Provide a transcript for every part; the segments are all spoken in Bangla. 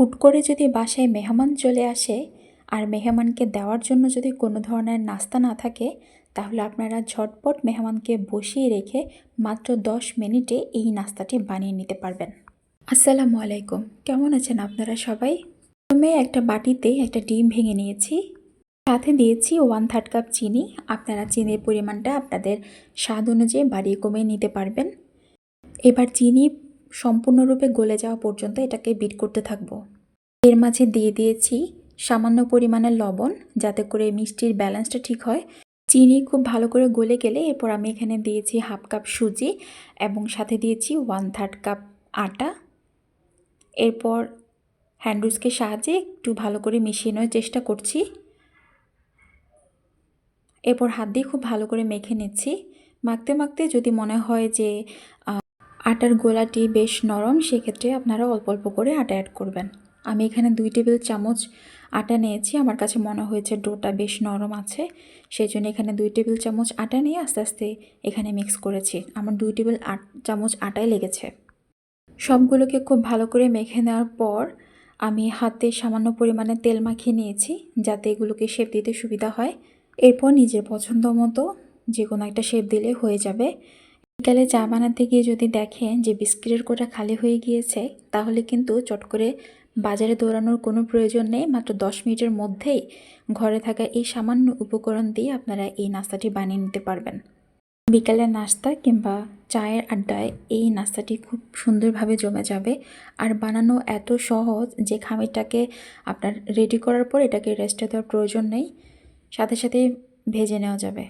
হুট করে যদি বাসায় মেহমান চলে আসে আর মেহমানকে দেওয়ার জন্য যদি কোনো ধরনের নাস্তা না থাকে, তাহলে আপনারা ঝটপট মেহমানকে বসিয়ে রেখে মাত্র দশ মিনিটে এই নাস্তাটি বানিয়ে নিতে পারবেন। আসসালামু আলাইকুম। কেমন আছেন আপনারা সবাই? প্রথমে একটা বাটিতে একটা ডিম ভেঙে নিয়েছি। সাথে দিয়েছি ওয়ান থার্ড কাপ চিনি। আপনারা চিনির পরিমাণটা আপনাদের স্বাদ অনুযায়ী বাড়িয়ে কমিয়ে নিতে পারবেন। এবার চিনি সম্পূর্ণরূপে গলে যাওয়া পর্যন্ত এটাকে বিট করতে থাকব। এর মাঝে দিয়ে দিয়েছি সামান্য পরিমাণের লবণ যাতে করে মিষ্টির ব্যালেন্সটা ঠিক হয়। চিনি খুব ভালো করে গলে গেলে এরপর আমি এখানে দিয়েছি হাফ কাপ সুজি এবং সাথে দিয়েছি ওয়ান থার্ড কাপ আটা। এরপর হ্যান্ডউইচকে সাহায্যে একটু ভালো করে মিশিয়ে নেওয়ার চেষ্টা করছি। এরপর হাত দিয়ে খুব ভালো করে মেখে নিচ্ছি। মাখতে মাখতে যদি মনে হয় যে আটার গোলাটি বেশ নরম, সেক্ষেত্রে আপনারা অল্প অল্প করে আটা অ্যাড করবেন। আমি এখানে দুই টেবিল চামচ আটা নিয়েছি। আমার কাছে মনে হয়েছে ডোটা বেশ নরম আছে সেই জন্য এখানে দুই টেবিল চামচ আটা নিয়ে আস্তে আস্তে এখানে মিক্স করেছি। আমার দুই টেবিল আট চামচ আটাই লেগেছে। সবগুলোকে খুব ভালো করে মেখে নেওয়ার পর আমি হাতে সামান্য পরিমাণে তেল মাখিয়ে নিয়েছি, যাতে এগুলোকে শেপ দিতে সুবিধা হয়। এরপর নিজের পছন্দ মতো যে কোনো একটা শেপ দিলে হয়ে যাবে। বিকালে চা বানাতে গিয়ে যদি দেখেন যে বিস্কিটের কোটা খালি হয়ে গিয়েছে, তাহলে কিন্তু চট করে বাজারে দৌড়ানোর কোনো প্রয়োজন নেই। মাত্র দশ মিনিটের মধ্যেই ঘরে থাকা এই সামান্য উপকরণ দিয়ে আপনারা এই নাস্তাটি বানিয়ে নিতে পারবেন। বিকালের নাস্তা কিংবা চায়ের আড্ডায় এই নাস্তাটি খুব সুন্দরভাবে জমে যাবে। আর বানানো এত সহজ যে খামিরটাকে আপনার রেডি করার পর এটাকে রেস্টে দেওয়ার প্রয়োজন নেই। সাথে সাথে ভেজে নেওয়া যাবে।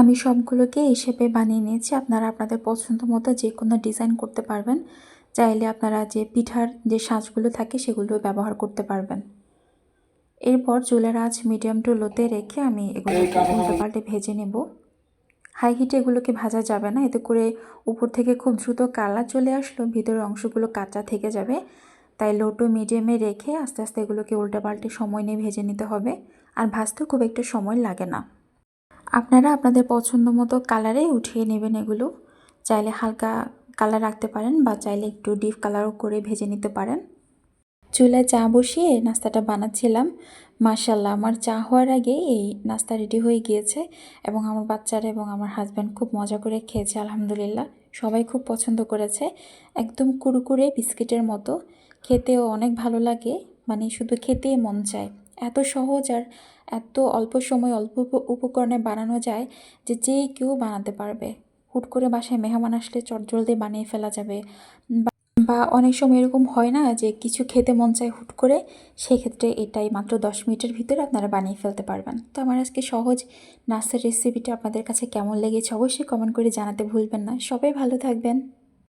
আমি সবগুলোকে এই শেপে বানিয়ে নিয়েছি। আপনারা আপনাদের পছন্দ মতো যে কোনো ডিজাইন করতে পারবেন। চাইলে আপনারা যে পিঠার যে সাজগুলো থাকে সেগুলো ব্যবহার করতে পারবেন। এরপর চুলের আঁচ মিডিয়াম টু লোতে রেখে আমি এগুলোকে উল্টো পাল্টে ভেজে নেব। হাই হিটে এগুলোকে ভাজা যাবে না। এতে করে উপর থেকে খুব দ্রুত কালার চলে আসলো। ভিতরের অংশগুলো কাঁচা থেকে যাবে। তাই লো টু মিডিয়ামে রেখে আস্তে আস্তে এগুলোকে উল্টো পাল্টে সময় নিয়ে ভেজে নিতে হবে। আর ভাজতেও খুব একটা সময় লাগে না। আপনারা আপনাদের পছন্দ মতো কালারে উঠিয়ে নেবেন এগুলো। চাইলে হালকা কালার রাখতে পারেন বা চাইলে একটু ডিপ কালারও করে ভেজে নিতে পারেন। চুলায় চা বসিয়ে নাস্তাটা বানাচ্ছিলাম। মার্শাল্লাহ আমার চা হওয়ার আগে এই নাস্তা রেডি হয়ে গিয়েছে এবং আমার বাচ্চারা এবং আমার হাজব্যান্ড খুব মজা করে খেয়েছে, আলহামদুলিল্লাহ। সবাই খুব পছন্দ করেছে। একদম কুরকুরে বিস্কিটের মতো। খেতেও অনেক ভালো লাগে। মানে শুধু খেতেই মন চায়। এত সহজ আর এত অল্প সময় অল্প উপকরণে বানানো যায় যে যে কেউ বানাতে পারবে। হুট করে বাসায় মেহমান আসলে চটজলদি বানিয়ে ফেলা যাবে। বা- অনেক সময় এরকম হয় না যে কিছু খেতে মন চায় হুট করে, সেক্ষেত্রে এটাই মাত্র দশ মিনিটের ভিতরে আপনারা বানিয়ে ফেলতে পারবেন। তো আমার আজকে সহজ নাস্তার রেসিপিটা আপনাদের কাছে কেমন লেগেছে অবশ্যই কমেন্ট করে জানাতে ভুলবেন না। সবাই ভালো থাকবেন।